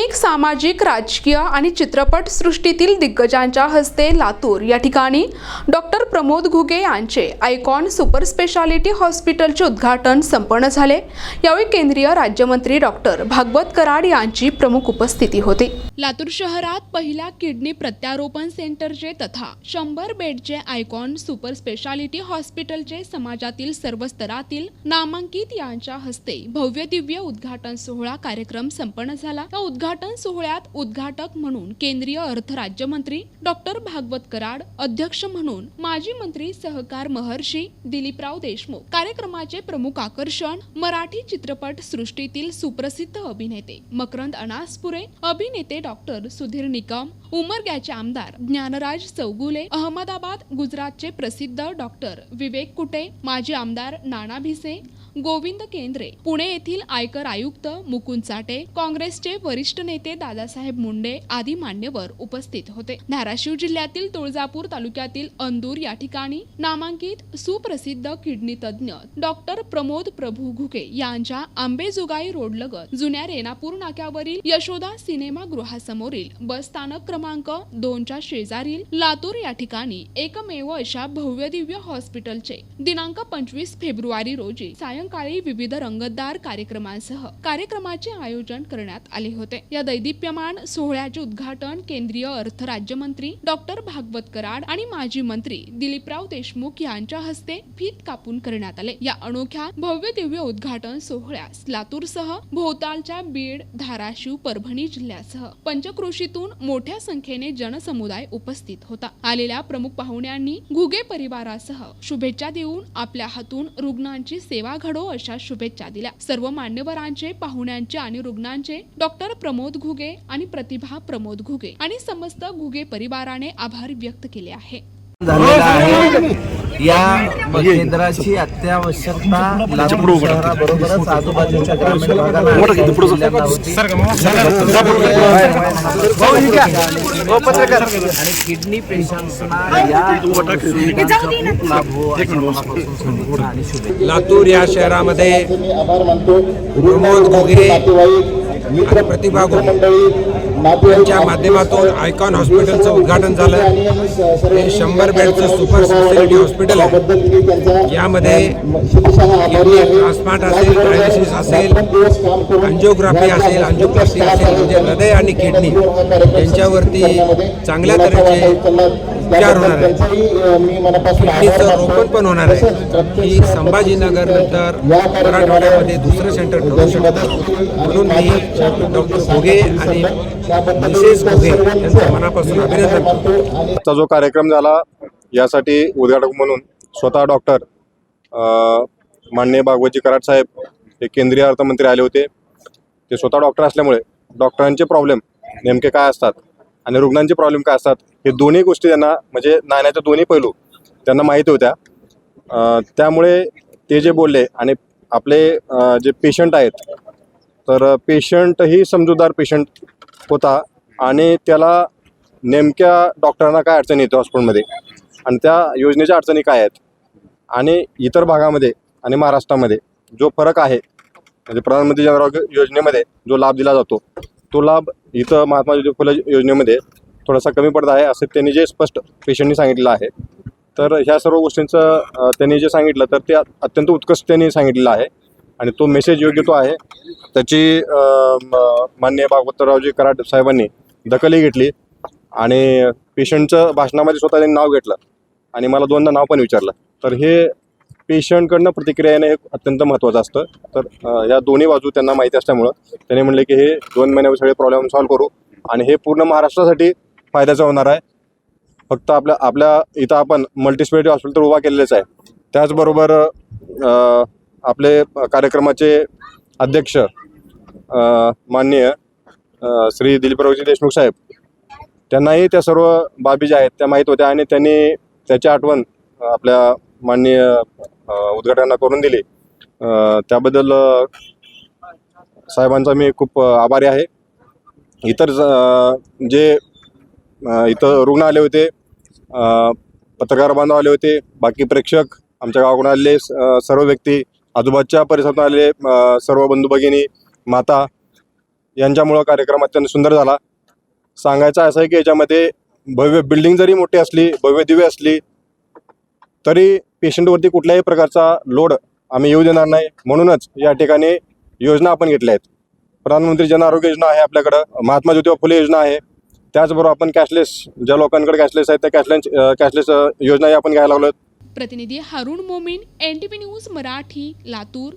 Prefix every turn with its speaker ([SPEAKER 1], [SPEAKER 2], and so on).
[SPEAKER 1] अनेक सामाजिक राजकीय आणि चित्रपट सृष्टीतील दिग्गजांच्या हस्ते लातूर. या ठिकाणी डॉक्टर प्रमोद घुगे यांचे आयकॉन सुपर स्पेशालिटी हॉस्पिटलचे उद्घाटन संपन्न झाले. यावेळी केंद्रीय राज्यमंत्री डॉक्टर भागवत कराड यांची प्रमुख उपस्थिती होती. लातूर शहरात पहिल्या किडनी प्रत्यारोपण सेंटरचे तथा शंभर बेडचे आयकॉन सुपर स्पेशालिटी हॉस्पिटलचे समाजातील सर्व स्तरातील नामांकित यांच्या हस्ते भव्य दिव्य उद्घाटन सोहळा कार्यक्रम संपन्न झाला. या उद्घाटन उद्घाटन सोहळ्यात उद्घाटक म्हणून केंद्रीय अर्थ राज्यमंत्री डॉक्टर भागवत कराड अध्यक्ष म्हणून माजी मंत्री सहकार महर्षी दिलीपराव देशमुख. कार्यक्रमाचे प्रमुख आकर्षण मराठी चित्रपट सृष्टीतील सुप्रसिद्ध अभिनेते मकरंद अनासपुरे अभिनेते डॉक्टर सुधीर निकम उमरग्याचे आमदार ज्ञानराज चौगुले अहमदाबाद गुजरातचे प्रसिद्ध डॉक्टर विवेक कुटे माजी आमदार नाना भिसे गोविंद केंद्रे पुणे येथील आयकर आयुक्त मुकुंद चाटे काँग्रेसचे वरिष्ठ नेते दादासाहेब मुंडे आदी मान्यवर उपस्थित होते. धाराशिव जिल्ह्यातील तुळजापूर तालुक्यातील अंदूर या ठिकाणी नामांकित सुप्रसिद्ध किडनी तज्ज्ञ डॉक्टर प्रमोद प्रभू घुके यांच्या आंबेजोगाई रोड लगत जुन्या रेणापूर नाक्यावरील यशोदा सिनेमा गृहासमोरील बस स्थानक क्रमांक दोनच्या शेजारील लातूर या ठिकाणी एकमेव अशा भव्य दिव्य हॉस्पिटलचे दिनांक पंचवीस फेब्रुवारी रोजी सायंकाळी विविध रंगतदार कार्यक्रमांसह कार्यक्रमाचे आयोजन करण्यात आले होते. या दैदिप्यमान सोहळ्याचे उद्घाटन केंद्रीय अर्थ राज्यमंत्री डॉक्टर भागवत कराड आणि माजी मंत्री दिलीपराव देशमुख यांच्या हस्ते फीत कापून करण्यात आले. या अनोख्या भव्य दिव्य उद्घाटन सोहळ्यास लातूरसह भोवतालच्या बीड धाराशिव परभणी जिल्ह्यासह पंचक्रोशीतून मोठ्या संख्येने जनसमुदाय उपस्थित होता. आलेल्या प्रमुख पाहुण्यांनी घुगे परिवारासह शुभेच्छा देऊन आपल्या हातून रुग्णांची सेवा घड अशा शुभेच्छा दिल्या. सर्व मान्यवरांचे पाहुण्यांचे आणि रुग्णांचे डॉक्टर प्रमोद घुगे आणि प्रतिभा प्रमोद घुगे आणि समस्त घुगे परिवाराने आभार व्यक्त केले आहे.
[SPEAKER 2] झालेला आहे. या केंद्राची अत्यावश्यकता लातूर शहराबरोबरच आजूबाजूच्या ग्रामीण भागाला आणि किडनी पेशंट्सना या हो
[SPEAKER 3] लातूर या शहरामध्ये
[SPEAKER 4] आभार मानतो.
[SPEAKER 3] प्रमोद घुगे मित्र प्रतिभा यांच्या माध्यमातून आयकॉन हॉस्पिटलचं उद्घाटन झालं. हे शंभर बेडचं सुपर स्पेशालिटी हॉस्पिटल आहे. यामध्ये ट्रान्सप्लांट असेल डायलिसिस असेल अंजिओग्राफी असेल अंजिओप्लास्टी असेल म्हणजे हृदय आणि किडनी यांच्यावरती चांगल्या तऱ्हेचे उपचार होणार आहेत किडनीचं रोपण पण होणार आहे. ही संभाजीनगर नंतर मराठवाड्यामध्ये दुसरं सेंटर ठरू शकतं म्हणून मी डॉक्टर घुगे आणि मिसेस घुगे यांचं मनापासून अभिनंदन करतो.
[SPEAKER 5] आजचा जो कार्यक्रम झाला यासाठी उद्घाटक म्हणून स्वतः डॉक्टर अ, माननीय भागवतजी कराड साहेब हे केंद्रीय अर्थमंत्री आले होते. ते स्वतः डॉक्टर असल्यामुळे डॉक्टरांचे प्रॉब्लेम नेमके काय असतात आणि रुग्णांचे प्रॉब्लेम काय असतात हे दोन्ही गोष्टी त्यांना म्हणजे नाण्याच्या दोन्ही पैलू त्यांना माहिती होत्या. त्यामुळे ते जे बोलले आणि आपले जे पेशंट आहेत तर पेशंटही समजूतदार पेशंट होता आणि त्याला नेमक्या डॉक्टरांना काय अडचणी येते हॉस्पिटलमध्ये आणि त्या योजनेच्या अडचणी काय आहेत आणि इतर भागामध्ये आणि महाराष्ट्रामध्ये जो फरक आहे म्हणजे प्रधानमंत्री जन आरोग्य योजनेमध्ये जो लाभ दिला जातो तो लाभ इथं महात्मा ज्योती फुले योजनेमध्ये थोडासा कमी पडत आहे असं त्यांनी जे स्पष्ट पेशंटनी सांगितलेलं आहे. तर ह्या सर्व गोष्टींचं त्यांनी जे सांगितलं तर ते अत्यंत उत्कृष्ट त्यांनी सांगितलेलं आहे. आणि तो मेसेज योग्य तो आहे. त्याची मान्य माननीय भागवतरावजी कराड साहेबांनी दखलही घेतली आणि पेशंटचं भाषणामध्ये स्वतः त्यांनी नाव घेतलं आणि मला दोनदा नाव पण विचारलं. तर हे पेशंटकडनं प्रतिक्रिया येणं हे अत्यंत महत्त्वाचं असतं. तर या दोन्ही बाजू त्यांना माहिती असल्यामुळं त्यांनी म्हणले की हे दोन महिन्यावर सगळे प्रॉब्लेम सॉल्व्ह करू आणि हे पूर्ण महाराष्ट्रासाठी फायद्याचं होणार आहे. फक्त आपल्या आपल्या इथं आपण मल्टीस्पेलिटी हॉस्पिटल तर उभा केलेलंच आहे. त्याचबरोबर आपले कार्यक्रमाचे अध्यक्ष माननीय श्री दिलीपरावजी देशमुख साहेब त्यांनाही त्या सर्व बाबी ज्या आहेत त्या माहीत होत्या आणि त्यांनी त्याची आठवण आपल्या माननीय उद्घाटन करून दिले. त्याबद्दल साहेबांचा मी खूप आभारी आहे. इतर जे इथं रुग्ण आले होते पत्रकार बांधव आले होते बाकी प्रेक्षक आमच्या गावाकडून आलेले सर्व व्यक्ती आजूबाजूच्या परिसरातून आलेले सर्व बंधू भगिनी माता यांच्यामुळं कार्यक्रम अत्यंत सुंदर झाला. सांगायचं असं आहे की याच्यामध्ये भव्य बिल्डिंग जरी मोठी असली भव्य दिव्य असली तरी पेशंटवरती कुठल्याही प्रकारचा लोड आम्ही येऊ देणार नाही. म्हणूनच या ठिकाणी योजना आपण घेतल्या आहेत. प्रधानमंत्री जन आरोग्य योजना आहे आपल्याकडं. महात्मा ज्योतिबा फुले योजना आहे. त्याचबरोबर आपण कॅशलेस ज्या लोकांकडे कॅशलेस आहेत त्या कॅशलेस कॅशलेस योजनाही आपण घ्यायला लागलो
[SPEAKER 1] प्रतिनिधी हारुण मोमीन एनटीपी न्यूज मराठी लातूर.